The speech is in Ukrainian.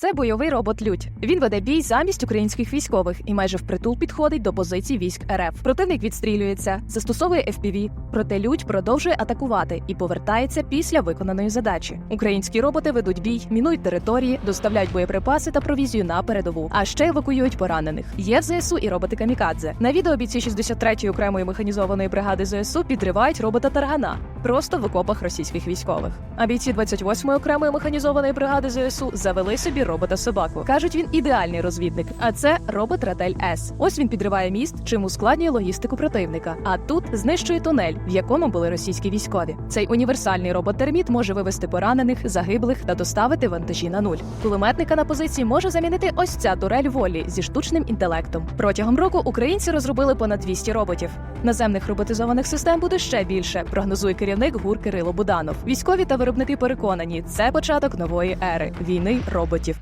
Це бойовий робот Людь. Він веде бій замість українських військових і майже впритул підходить до позицій військ РФ. Противник відстрілюється, застосовує FPV, проте Людь продовжує атакувати і повертається після виконаної задачі. Українські роботи ведуть бій, мінують території, доставляють боєприпаси та провізію на передову, а ще евакуюють поранених. Є в ЗСУ і роботи Камікадзе. На відео бійці 63-ї окремої механізованої бригади ЗСУ підривають робота Таргана просто в окопах російських військових. А бійці 28-ї окремої механізованої бригади ЗСУ завели собі робота собаку. кажуть, він ідеальний розвідник. А це робот Радель С. Ось він підриває міст, чим ускладнює логістику противника. А тут знищує тунель, в якому були російські військові. Цей універсальний робот терміт може вивести поранених, загиблих та доставити вантажі на нуль. Кулеметника на позиції може замінити ось ця турель волі зі штучним інтелектом. Протягом року українці розробили понад 200 роботів. Наземних роботизованих систем буде ще більше. Прогнозує керівник ГУР Кирило Буданов. Військові та виробники переконані, це початок нової ери війни роботів.